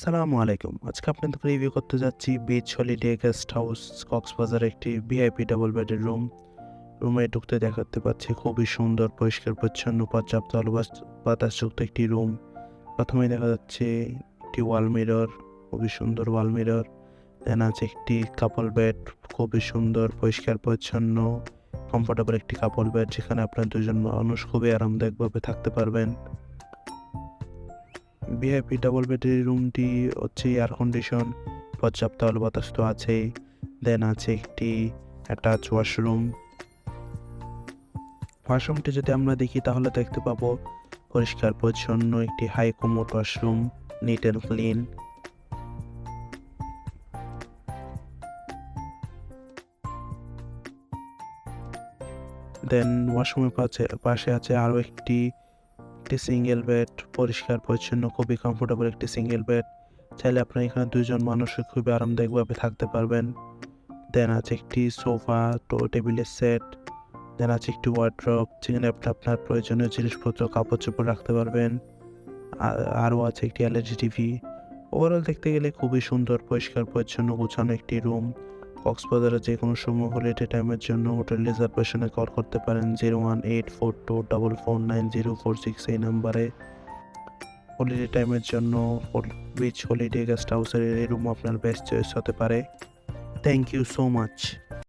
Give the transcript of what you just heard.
আসসালামু আলাইকুম। আজকে আপনাদের রিভিউ করতে যাচ্ছি beach holiday guest house Cox's Bazar একটি ভিআইপি ডাবল বেডের রুম রুমে ঢুকতে দেখাতে পাচ্ছি খুবই সুন্দর, পরিষ্কার, পরিচ্ছন্ন, পর্যাপ্ত আলো বাতাসযুক্ত একটি রুম প্রথমে দেখা যাচ্ছে একটি ওয়াল মিরর খুবই সুন্দর ওয়াল মিরর দেন আছে একটি কাপল বেড খুবই সুন্দর, পরিষ্কার, পরিচ্ছন্ন কমফোর্টেবল একটি কাপল বেড যেখানে আপনার দুজন মানুষ খুবই আরামদায়কভাবে থাকতে পারবেন। ভিআইপি ডাবল বেডের রুমটি হচ্ছে এয়ার কন্ডিশন পর্যাপ্ত আলো বাতাস তো আছেই। দেন আছে একটি অ্যাটাচ ওয়াশরুম ওয়াশরুমটি যদি আমরা দেখি, তাহলে দেখতে পাবো পরিষ্কার, পরিচ্ছন্ন একটি high commode washroom neat and clean then ওয়াশরুমের পাশে পাশে আছে আরও একটি একটি সিঙ্গেল বেড পরিষ্কার, পরিচ্ছন্ন, খুবই কমফোর্টেবল একটি সিঙ্গেল বেড চাইলে আপনার এখানে দুজন মানুষ খুবই আরামদায়কভাবে থাকতে পারবেন। দেন আছে একটি সোফা টো টেবিলের সেট দেন আছে একটি ওয়ার্ড্রপ যেখানে আপনি আপনার প্রয়োজনীয় জিনিসপত্র, কাপড় চোপড় রাখতে পারবেন। আর- আরও আছে একটি এলইডি টিভি ওভারঅল দেখতে গেলে খুবই সুন্দর, পরিষ্কার, পরিচ্ছন্ন, গোছানো একটি রুম কক্সবাজারে যে কোনো সময় হলিডে টাইমের জন্য হোটেল রিজার্ভেশনে কল করতে পারেন zero one eight four two double four nine zero four six এই নাম্বারে হলিডে টাইমের জন্য বিচ হলিডে গেস্ট হাউসের এই রুম আপনার বেস্ট চয়েস হতে পারে। Thank you so much